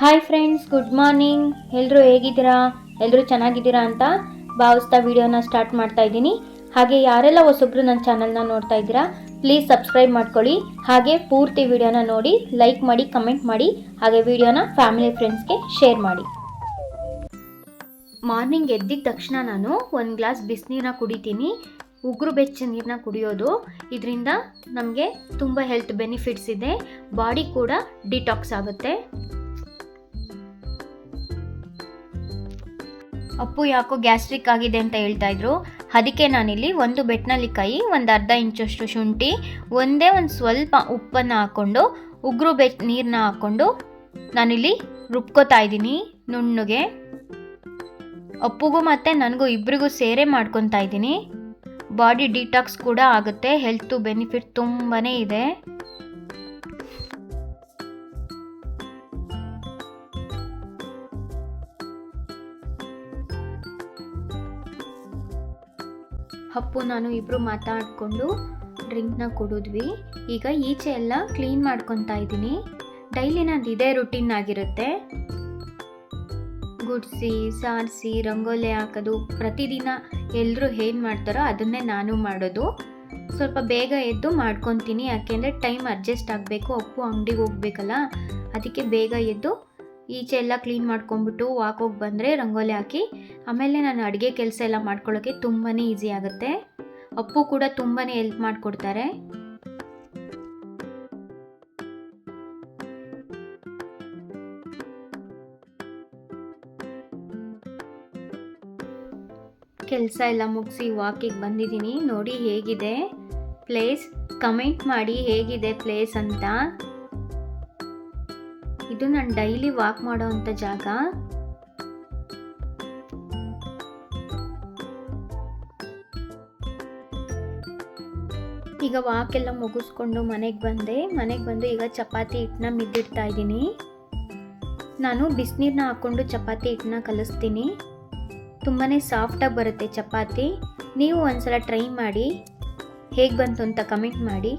Hi friends good morning ಎಲ್ಲರೂ ಹೇಗಿದ್ದೀರಾ? ಎಲ್ಲರೂ ಚೆನ್ನಾಗಿದ್ದೀರಾ ಅಂತ ಭಾವಿಸ್ತಾ ವಿಡಿಯೋನ ಸ್ಟಾರ್ಟ್ ಮಾಡ್ತಾ ಇದ್ದೀನಿ. ಹಾಗೆ ಯಾರೆಲ್ಲ ಹೊಸಬ್ರು ನನ್ನ ಚಾನಲ್ನ ನೋಡ್ತಾ ಇದ್ದೀರಾ ಪ್ಲೀಸ್ ಸಬ್ಸ್ಕ್ರೈಬ್ ಮಾಡ್ಕೊಳ್ಳಿ. ಹಾಗೆ ಪೂರ್ತಿ ವಿಡಿಯೋನ ನೋಡಿ ಲೈಕ್ ಮಾಡಿ ಕಮೆಂಟ್ ಮಾಡಿ, ಹಾಗೆ ವಿಡಿಯೋನ ಫ್ಯಾಮಿಲಿ ಫ್ರೆಂಡ್ಸ್ಗೆ ಶೇರ್ ಮಾಡಿ. ಮಾರ್ನಿಂಗ್ ಎದ್ದಿದ ತಕ್ಷಣ ನಾನು ಒಂದು ಗ್ಲಾಸ್ ಬಿಸಿನೀರನ್ನ ಕುಡಿತೀನಿ. ಉಗುರು ಬೆಚ್ಚ ನೀರನ್ನ ಕುಡಿಯೋದು. ಇದರಿಂದ ನಮಗೆ ತುಂಬ ಹೆಲ್ತ್ ಬೆನಿಫಿಟ್ಸ್ ಇದೆ. ಬಾಡಿ ಕೂಡ ಡಿಟಾಕ್ಸ್ ಆಗುತ್ತೆ. ಅಪ್ಪು ಯಾಕೋ ಗ್ಯಾಸ್ಟ್ರಿಕ್ ಆಗಿದೆ ಅಂತ ಹೇಳ್ತಾ ಇದ್ರು. ಅದಕ್ಕೆ ನಾನಿಲ್ಲಿ ಒಂದು ಬೆಟ್ನಲ್ಲಿಕಾಯಿ ಒಂದು ಅರ್ಧ ಇಂಚಷ್ಟು ಶುಂಠಿ, ಒಂದೇ ಒಂದು ಸ್ವಲ್ಪ ಉಪ್ಪನ್ನು ಹಾಕ್ಕೊಂಡು ಉಗುರು ಬೆಟ್ ನೀರನ್ನ ಹಾಕ್ಕೊಂಡು ನಾನಿಲ್ಲಿ ರುಬ್ಕೋತಾ ಇದ್ದೀನಿ ನುಣ್ಣಗೆ. ಅಪ್ಪುಗೂ ಮತ್ತು ನನಗೂ ಇಬ್ಬರಿಗೂ ಸೇರೆ ಮಾಡ್ಕೊತಾ ಇದ್ದೀನಿ. ಬಾಡಿ ಡಿಟಾಕ್ಸ್ ಕೂಡ ಆಗುತ್ತೆ, ಹೆಲ್ತು ಬೆನಿಫಿಟ್ ತುಂಬಾ ಇದೆ. ಅಪ್ಪು ನಾನು ಇಬ್ಬರು ಮಾತಾಡಿಕೊಂಡು ಡ್ರಿಂಕ್ನ ಕುಡಿದ್ವಿ. ಈಗ ಈಚೆ ಎಲ್ಲ ಕ್ಲೀನ್ ಮಾಡ್ಕೊತಾ ಇದ್ದೀನಿ. ಡೈಲಿ ನಂದು ಇದೇ ರುಟೀನ್ ಆಗಿರುತ್ತೆ. ಗುಡಿಸಿ, ಸಾರಿಸಿ, ರಂಗೋಲಿ ಹಾಕೋದು, ಪ್ರತಿದಿನ ಎಲ್ಲರೂ ಏನು ಮಾಡ್ತಾರೋ ಅದನ್ನೇ ನಾನು ಮಾಡೋದು. ಸ್ವಲ್ಪ ಬೇಗ ಎದ್ದು ಮಾಡ್ಕೊತೀನಿ, ಯಾಕೆಂದರೆ ಟೈಮ್ ಅಡ್ಜಸ್ಟ್ ಆಗಬೇಕು, ಅಪ್ಪು ಅಂಗಡಿಗೆ ಹೋಗ್ಬೇಕಲ್ಲ, ಅದಕ್ಕೆ ಬೇಗ ಎದ್ದು ಈಚೆ ಎಲ್ಲ ಕ್ಲೀನ್ ಮಾಡ್ಕೊಂಬಿಟ್ಟು ವಾಕ್ ಹೋಗಿ ಬಂದರೆ ರಂಗೋಲಿ ಹಾಕಿ, ಆಮೇಲೆ ನಾನು ಅಡುಗೆ ಕೆಲಸ ಎಲ್ಲ ಮಾಡ್ಕೊಳ್ಳೋಕ್ಕೆ ತುಂಬಾ ಈಸಿ ಆಗುತ್ತೆ. ಅಪ್ಪು ಕೂಡ ತುಂಬಾ ಹೆಲ್ಪ್ ಮಾಡಿಕೊಡ್ತಾರೆ. ಕೆಲಸ ಎಲ್ಲ ಮುಗಿಸಿ ವಾಕಿಗೆ ಬಂದಿದ್ದೀನಿ. ನೋಡಿ ಹೇಗಿದೆ. ಪ್ಲೇಸ್ ಕಮೆಂಟ್ ಮಾಡಿ ಹೇಗಿದೆ ಪ್ಲೇಸ್ ಅಂತ. ಇದು ನಾನು ಡೈಲಿ ವಾಕ್ ಮಾಡೋ ಅಂಥ ಜಾಗ. ಈಗ ವಾಕ್ ಎಲ್ಲ ಮುಗಿಸ್ಕೊಂಡು ಮನೆಗೆ ಬಂದೆ. ಮನೆಗೆ ಬಂದು ಈಗ ಚಪಾತಿ ಹಿಟ್ಟನ್ನ ಮಿದ್ದಿಡ್ತಾ ಇದ್ದೀನಿ. ನಾನು ಬಿಸಿನೀರನ್ನ ಹಾಕ್ಕೊಂಡು ಚಪಾತಿ ಹಿಟ್ಟನ್ನ ಕಲಿಸ್ತೀನಿ. ತುಂಬಾ ಸಾಫ್ಟಾಗಿ ಬರುತ್ತೆ ಚಪಾತಿ. ನೀವು ಒಂದ್ಸಲ ಟ್ರೈ ಮಾಡಿ. ಹೇಗೆ ಬಂತು ಅಂತ ಕಮೆಂಟ್ ಮಾಡಿ.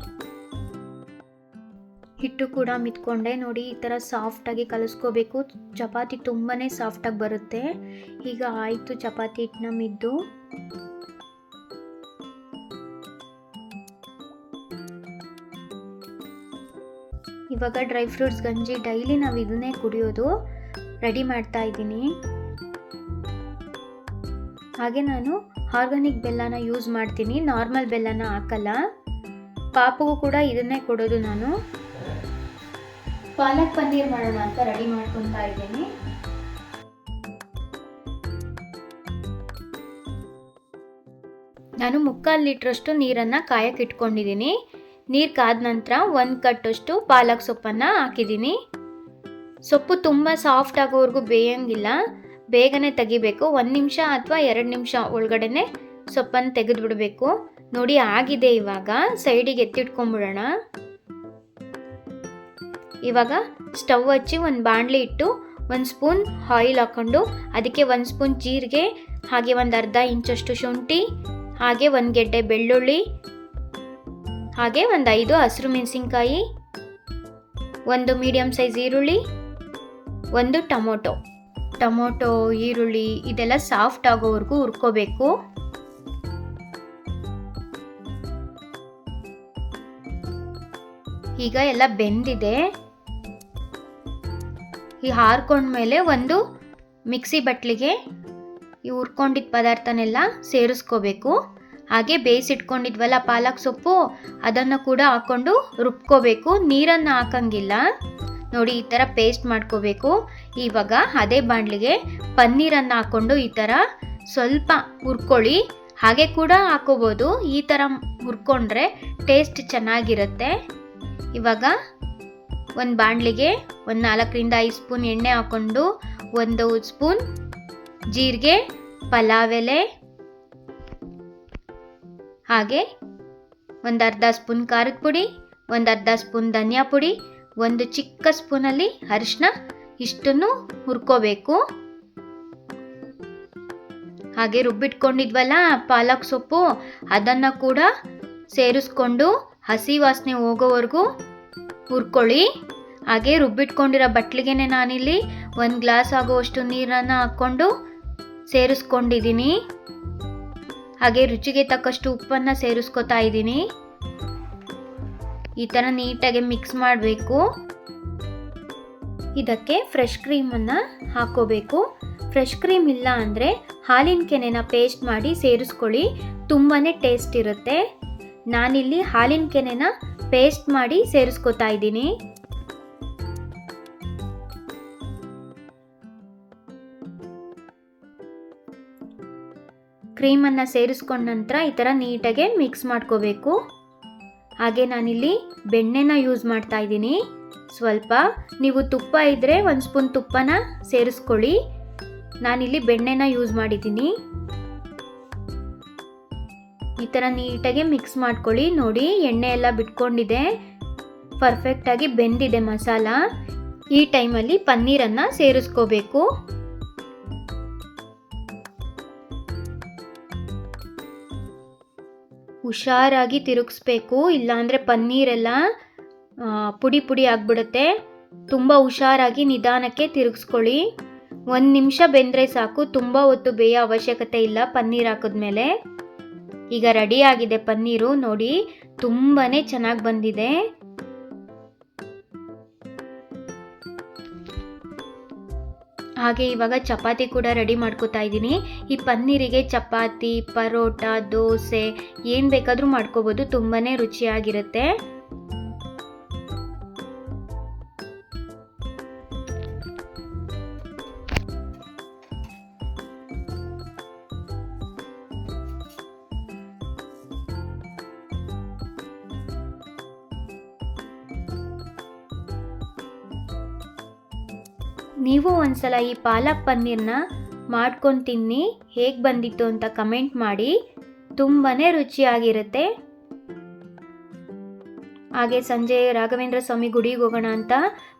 ಹಿಟ್ಟು ಕೂಡ ಮಿತ್ಕೊಂಡೆ. ನೋಡಿ, ಈ ಥರ ಸಾಫ್ಟಾಗಿ ಕಲಿಸ್ಕೋಬೇಕು. ಚಪಾತಿ ತುಂಬಾ ಸಾಫ್ಟಾಗಿ ಬರುತ್ತೆ. ಈಗ ಆಯಿತು ಚಪಾತಿ ಹಿಟ್ಟನ್ನ ಮಿದ್ದು. ಇವಾಗ ಡ್ರೈ ಫ್ರೂಟ್ಸ್, ಗಂಜಿ, ಡೈಲಿ ನಾವು ಇದನ್ನೇ ಕುಡಿಯೋದು. ರೆಡಿ ಮಾಡ್ತಾ ಇದ್ದೀನಿ. ಹಾಗೆ ನಾನು ಆರ್ಗಾನಿಕ್ ಬೆಲ್ಲನ ಯೂಸ್ ಮಾಡ್ತೀನಿ. ನಾರ್ಮಲ್ ಬೆಲ್ಲನ ಹಾಕಲ್ಲ. ಪಾಪಗೂ ಕೂಡ ಇದನ್ನೇ ಕೊಡೋದು ನಾನು. ಪಾಲಕ್ ಪನ್ನೀರ್ ಮಾಡೋಣ ಅಂತ ರೆಡಿ ಮಾಡ್ಕೊತಾ ಇದ್ದೀನಿ. ನಾನು ಮುಕ್ಕಾಲು ಲೀಟ್ರಷ್ಟು ನೀರನ್ನು ಕಾಯಕ್ಕೆ ಇಟ್ಕೊಂಡಿದ್ದೀನಿ. ನೀರು ಕಾದ ನಂತರ ಒಂದು ಕಟ್ಟಷ್ಟು ಪಾಲಕ್ ಸೊಪ್ಪನ್ನು ಹಾಕಿದ್ದೀನಿ. ಸೊಪ್ಪು ತುಂಬ ಸಾಫ್ಟ್ ಆಗೋವರೆಗೂ ಬೇಯಂಗಿಲ್ಲ. ಬೇಗನೆ ತೆಗಿಬೇಕು. ಒಂದು ನಿಮಿಷ ಅಥವಾ ಎರಡು ನಿಮಿಷ ಒಳಗಡೆನೆ ಸೊಪ್ಪನ್ನು ತೆಗೆದು ಬಿಡಬೇಕು ನೋಡಿ, ಆಗಿದೆ ಇವಾಗ. ಸೈಡಿಗೆ ಎತ್ತಿಟ್ಕೊಂಬಿಡೋಣ ಇವಾಗ ಸ್ಟವ್ ಹಚ್ಚಿ ಒಂದು ಬಾಣಲಿ ಇಟ್ಟು ಒಂದು ಸ್ಪೂನ್ ಆಯಿಲ್ ಹಾಕ್ಕೊಂಡು ಅದಕ್ಕೆ ಒಂದು ಸ್ಪೂನ್ ಜೀರಿಗೆ, ಹಾಗೆ ಒಂದು ಅರ್ಧ ಇಂಚಷ್ಟು ಶುಂಠಿ, ಹಾಗೆ ಒಂದು ಗೆಡ್ಡೆ ಬೆಳ್ಳುಳ್ಳಿ, ಹಾಗೆ ಒಂದು ಐದು ಹಸಿರು ಮೆಣಸಿನ್ಕಾಯಿ, ಒಂದು ಮೀಡಿಯಮ್ ಸೈಜ್ ಈರುಳ್ಳಿ, ಒಂದು ಟೊಮೊಟೊ. ಟೊಮೊಟೊ, ಈರುಳ್ಳಿ ಇದೆಲ್ಲ ಸಾಫ್ಟ್ ಆಗೋವರೆಗೂ ಹುರ್ಕೋಬೇಕು. ಈಗ ಎಲ್ಲ ಬೆಂದಿದೆ. ಈ ಹಾರ್ಕೊಂಡ್ಮೇಲೆ ಒಂದು ಮಿಕ್ಸಿ ಬಟ್ಲಿಗೆ ಈ ಹುರ್ಕೊಂಡಿದ್ದ ಪದಾರ್ಥನೆಲ್ಲ ಸೇರಿಸ್ಕೋಬೇಕು. ಹಾಗೆ ಬೇಯಿಸಿಟ್ಕೊಂಡಿದ್ವಲ್ಲ ಪಾಲಕ್ ಸೊಪ್ಪು, ಅದನ್ನು ಕೂಡ ಹಾಕ್ಕೊಂಡು ರುಬ್ಕೋಬೇಕು. ನೀರನ್ನು ಹಾಕಂಗಿಲ್ಲ. ನೋಡಿ, ಈ ಥರ ಪೇಸ್ಟ್ ಮಾಡ್ಕೋಬೇಕು. ಇವಾಗ ಅದೇ ಬಾಣಲಿಗೆ ಪನ್ನೀರನ್ನು ಹಾಕ್ಕೊಂಡು ಈ ಥರ ಸ್ವಲ್ಪ ಹುರ್ಕೊಳ್ಳಿ. ಹಾಗೆ ಕೂಡ ಹಾಕೋಬೋದು. ಈ ಥರ ಹುರ್ಕೊಂಡ್ರೆ ಟೇಸ್ಟ್ ಚೆನ್ನಾಗಿರುತ್ತೆ. ಇವಾಗ ಒಂದು ಬಾಣಲಿಗೆ ಒಂದು ನಾಲ್ಕರಿಂದ ಐದು ಸ್ಪೂನ್ ಎಣ್ಣೆ ಹಾಕ್ಕೊಂಡು ಒಂದು ಸ್ಪೂನ್ ಜೀರಿಗೆ ಪಲಾವ್ ಎಲೆ ಹಾಗೆ ಒಂದು ಅರ್ಧ ಸ್ಪೂನ್ ಖಾರದ ಪುಡಿ, ಒಂದು ಅರ್ಧ ಸ್ಪೂನ್ ಧನಿಯಾ ಪುಡಿ, ಒಂದು ಚಿಕ್ಕ ಸ್ಪೂನಲ್ಲಿ ಅರಿಶಿನ ಇಷ್ಟನ್ನು ಹುರ್ಕೋಬೇಕು. ಹಾಗೆ ರುಬ್ಬಿಟ್ಕೊಂಡಿದ್ವಲ್ಲ ಪಾಲಕ್ ಸೊಪ್ಪು, ಅದನ್ನು ಕೂಡ ಸೇರಿಸ್ಕೊಂಡು ಹಸಿ ವಾಸನೆ ಹೋಗೋವರೆಗೂ ಹುರ್ಕೊಳ್ಳಿ ಹಾಗೆ ರುಬ್ಬಿಟ್ಕೊಂಡಿರೋ ಬಟ್ಲಿಗೆ ನಾನಿಲ್ಲಿ ಒಂದು ಗ್ಲಾಸ್ ಆಗುವಷ್ಟು ನೀರನ್ನು ಹಾಕ್ಕೊಂಡು ಸೇರಿಸ್ಕೊಂಡಿದ್ದೀನಿ. ಹಾಗೆ ರುಚಿಗೆ ತಕ್ಕಷ್ಟು ಉಪ್ಪನ್ನು ಸೇರಿಸ್ಕೊತಾ ಇದ್ದೀನಿ. ಈ ಥರ ನೀಟಾಗಿ ಮಿಕ್ಸ್ ಮಾಡಬೇಕು. ಇದಕ್ಕೆ ಫ್ರೆಶ್ ಕ್ರೀಮನ್ನು ಹಾಕೋಬೇಕು ಫ್ರೆಶ್ ಕ್ರೀಮ್ ಇಲ್ಲ ಅಂದರೆ ಹಾಲಿನ ಕೆನೆನ ಪೇಸ್ಟ್ ಮಾಡಿ ಸೇರಿಸ್ಕೊಳ್ಳಿ. ತುಂಬಾ ಟೇಸ್ಟ್ ಇರುತ್ತೆ. ನಾನಿಲ್ಲಿ ಹಾಲಿನ ಕೆನೆನ ಪೇಸ್ಟ್ ಮಾಡಿ ಸೇರಿಸ್ಕೊತಾ ಇದ್ದೀನಿ. ಕ್ರೀಮನ್ನು ಸೇರಿಸ್ಕೊಂಡ ನಂತರ ಈ ಥರ ನೀಟಾಗೆ ಮಿಕ್ಸ್ ಮಾಡ್ಕೋಬೇಕು. ಹಾಗೆ ನಾನಿಲ್ಲಿ ಬೆಣ್ಣೆನ ಯೂಸ್ ಮಾಡ್ತಾ ಇದ್ದೀನಿ. ಸ್ವಲ್ಪ ನೀವು ತುಪ್ಪ ಇದ್ದರೆ ಒಂದು ಸ್ಪೂನ್ ತುಪ್ಪನ ಸೇರಿಸ್ಕೊಳ್ಳಿ. ನಾನಿಲ್ಲಿ ಬೆಣ್ಣೆನ ಯೂಸ್ ಮಾಡಿದ್ದೀನಿ. ಈ ಥರ ನೀಟಾಗಿ ಮಿಕ್ಸ್ ಮಾಡ್ಕೊಳ್ಳಿ. ನೋಡಿ, ಎಣ್ಣೆ ಎಲ್ಲ ಬಿಟ್ಕೊಂಡಿದೆ. ಪರ್ಫೆಕ್ಟಾಗಿ ಬೆಂದಿದೆ ಮಸಾಲ. ಈ ಟೈಮಲ್ಲಿ ಪನ್ನೀರನ್ನು ಸೇರಿಸ್ಕೋಬೇಕು. ಹುಷಾರಾಗಿ ತಿರುಗಿಸ್ಬೇಕು. ಇಲ್ಲಾಂದರೆ ಪನ್ನೀರೆಲ್ಲ ಪುಡಿ ಪುಡಿ ಆಗಿಬಿಡುತ್ತೆ. ತುಂಬ ಹುಷಾರಾಗಿ ನಿಧಾನಕ್ಕೆ ತಿರುಗಿಸ್ಕೊಳ್ಳಿ. ಒಂದು ನಿಮಿಷ ಬೆಂದರೆ ಸಾಕು. ತುಂಬ ಹೊತ್ತು ಬೇಯೋ ಅವಶ್ಯಕತೆ ಇಲ್ಲ ಪನ್ನೀರ್ ಹಾಕಿದ್ಮೇಲೆ. ಈಗ ರೆಡಿ ಆಗಿದೆ ಪನ್ನೀರು. ನೋಡಿ ತುಂಬಾ ಚೆನ್ನಾಗಿ ಬಂದಿದೆ. ಹಾಗೆ ಇವಾಗ ಚಪಾತಿ ಕೂಡ ರೆಡಿ ಮಾಡ್ಕೋತಾ ಇದ್ದೀನಿ. ಈ ಪನ್ನೀರಿಗೆ ಚಪಾತಿ, ಪರೋಟ, ದೋಸೆ, ಏನು ಬೇಕಾದರೂ ಮಾಡ್ಕೋಬೋದು. ತುಂಬಾ ರುಚಿಯಾಗಿರುತ್ತೆ. ನೀವು ಒಂದ್ಸಲ ಈ ಪಾಲಕ್ ಪನ್ನೀರ್ನ ಮಾಡ್ಕೊಂಡು ತಿನ್ನಿ. ಹೇಗೆ ಬಂದಿತ್ತು ಅಂತ ಕಮೆಂಟ್ ಮಾಡಿ. ತುಂಬಾ ರುಚಿಯಾಗಿರುತ್ತೆ. ಹಾಗೆ ಸಂಜೆ ರಾಘವೇಂದ್ರ ಸ್ವಾಮಿ ಗುಡಿಗೆ ಹೋಗೋಣ ಅಂತ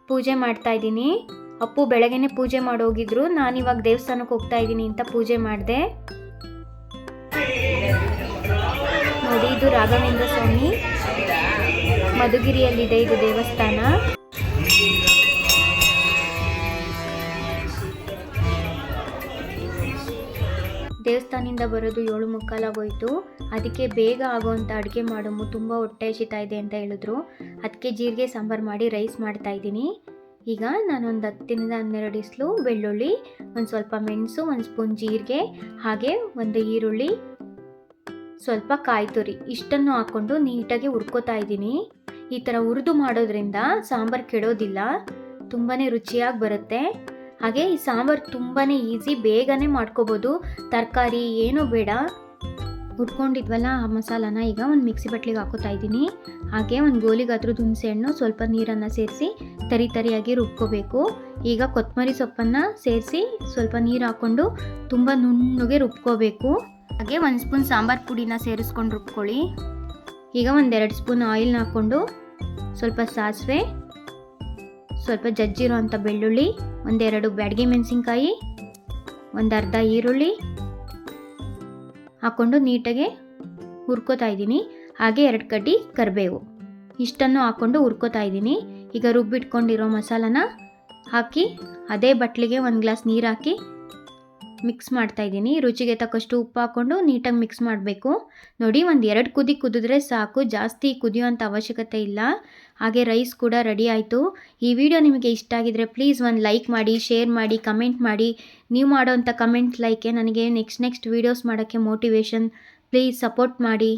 ಪೂಜೆ ಮಾಡ್ತಾ ಇದ್ದೀನಿ. ಅಪ್ಪು ಬೆಳಗ್ಗೆನೆ ಪೂಜೆ ಮಾಡೋಗಿದ್ರು ನಾನಿವಾಗ ದೇವಸ್ಥಾನಕ್ಕೆ ಹೋಗ್ತಾ ಇದ್ದೀನಿ ಅಂತ ಪೂಜೆ ಮಾಡಿದೆ. ನೋಡಿ ಇದು ರಾಘವೇಂದ್ರ ಸ್ವಾಮಿ. ಮಧುಗಿರಿಯಲ್ಲಿದೆ ಇದು ದೇವಸ್ಥಾನ. ದೇವಸ್ಥಾನದಿಂದ ಬರೋದು ಏಳು ಮುಕ್ಕಾಲಾಗೋಯ್ತು. ಅದಕ್ಕೆ ಬೇಗ ಆಗೋವಂಥ ಅಡುಗೆ ಮಾಡೋಮು ತುಂಬ ಹೊಟ್ಟೆ ಹಸಿತಾ ಇದೆ ಅಂತ ಹೇಳಿದ್ರು. ಅದಕ್ಕೆ ಜೀರಿಗೆ, ಸಾಂಬಾರು ಮಾಡಿ ರೈಸ್ ಮಾಡ್ತಾ ಇದ್ದೀನಿ. ಈಗ ನಾನೊಂದು ಹತ್ತರಿಂದ ಹನ್ನೆರಡು ಇಸ್ಲು ಬೆಳ್ಳುಳ್ಳಿ, ಒಂದು ಸ್ವಲ್ಪ ಮೆಣಸು, ಒಂದು ಸ್ಪೂನ್ ಜೀರಿಗೆ, ಹಾಗೆ ಒಂದು ಈರುಳ್ಳಿ, ಸ್ವಲ್ಪ ಕಾಯಿ ತುರಿ ಇಷ್ಟನ್ನು ಹಾಕ್ಕೊಂಡು ನೀಟಾಗಿ ಹುರ್ಕೋತಾ ಇದ್ದೀನಿ. ಈ ಥರ ಹುರಿದು ಮಾಡೋದ್ರಿಂದ ಸಾಂಬಾರು ಕೆಡೋದಿಲ್ಲ. ತುಂಬಾ ರುಚಿಯಾಗಿ ಬರುತ್ತೆ. ಹಾಗೆ ಈ ಸಾಂಬಾರು ತುಂಬಾ ಈಸಿ ಬೇಗನೆ ಮಾಡ್ಕೋಬೋದು. ತರಕಾರಿ ಏನೂ ಬೇಡ. ಹುರ್ಕೊಂಡಿದ್ವಲ್ಲ ಆ ಮಸಾಲಾನ ಈಗ ಒಂದು ಮಿಕ್ಸಿ ಬಟ್ಲಿಗೆ ಹಾಕೋತಾ ಇದ್ದೀನಿ. ಹಾಗೆ ಒಂದು ಗೋಲಿಗಾದ್ರೂ ಹಣ್ಣು, ಸ್ವಲ್ಪ ನೀರನ್ನು ಸೇರಿಸಿ ತರಿ ತರಿಯಾಗಿ ರುಬ್ಕೋಬೇಕು. ಈಗ ಕೊತ್ತಂಬರಿ ಸೊಪ್ಪನ್ನು ಸೇರಿಸಿ ಸ್ವಲ್ಪ ನೀರು ಹಾಕ್ಕೊಂಡು ತುಂಬ ನುಣ್ಣಗೆ ರುಬ್ಕೋಬೇಕು. ಹಾಗೆ ಒಂದು ಸ್ಪೂನ್ ಸಾಂಬಾರು ಪುಡಿನ ಸೇರಿಸ್ಕೊಂಡು ರುಬ್ಕೊಳ್ಳಿ. ಈಗ ಒಂದೆರಡು ಸ್ಪೂನ್ ಆಯಿಲ್ನ ಹಾಕ್ಕೊಂಡು ಸ್ವಲ್ಪ ಸಾಸಿವೆ ಸ್ವಲ್ಪ ಜಜ್ಜಿರೋ ಅಂಥ ಬೆಳ್ಳುಳ್ಳಿ, ಒಂದೆರಡು ಬ್ಯಾಡ್ಗೆ ಮೆಣಸಿನ್ಕಾಯಿ, ಒಂದು ಅರ್ಧ ಈರುಳ್ಳಿ ಹಾಕ್ಕೊಂಡು ನೀಟಾಗಿ ಹುರ್ಕೋತಾ ಇದ್ದೀನಿ. ಹಾಗೆ ಎರಡು ಕಡ್ಡಿ ಕರಿಬೇವು. ಇಷ್ಟನ್ನು ಹಾಕ್ಕೊಂಡು ಹುರ್ಕೋತಾ ಇದ್ದೀನಿ. ಈಗ ರುಬ್ಬಿಟ್ಕೊಂಡಿರೋ ಮಸಾಲಾನ ಹಾಕಿ ಅದೇ ಬಟ್ಲಿಗೆ ಒಂದು ಗ್ಲಾಸ್ ನೀರು ಹಾಕಿ ಮಿಕ್ಸ್ ಮಾಡ್ತಾ ಇದ್ದೀನಿ. ರುಚಿಗೆ ತಕ್ಕಷ್ಟು ಉಪ್ಪು ಹಾಕ್ಕೊಂಡು ನೀಟಾಗಿ ಮಿಕ್ಸ್ ಮಾಡಬೇಕು. ನೋಡಿ, ಒಂದು ಎರಡು ಕುದಿ ಕುದಿದ್ರೆ ಸಾಕು. ಜಾಸ್ತಿ ಕುದಿಯುವಂಥ ಅವಶ್ಯಕತೆ ಇಲ್ಲ. ಹಾಗೆ ರೈಸ್ ಕೂಡ ರೆಡಿ ಆಯಿತು. ಈ ವಿಡಿಯೋ ನಿಮಗೆ ಇಷ್ಟ ಆಗಿದ್ರೆ ಪ್ಲೀಸ್ ಒಂದು ಲೈಕ್ ಮಾಡಿ ಶೇರ್ ಮಾಡಿ ಕಮೆಂಟ್ ಮಾಡಿ. ನೀವು ಮಾಡೋವಂಥ ಕಮೆಂಟ್ ಲೈಕೆ ನನಗೆ ನೆಕ್ಸ್ಟ್ ನೆಕ್ಸ್ಟ್ ವೀಡಿಯೋಸ್ ಮಾಡೋಕ್ಕೆ ಮೋಟಿವೇಶನ್ ಪ್ಲೀಸ್ ಸಪೋರ್ಟ್ ಮಾಡಿ.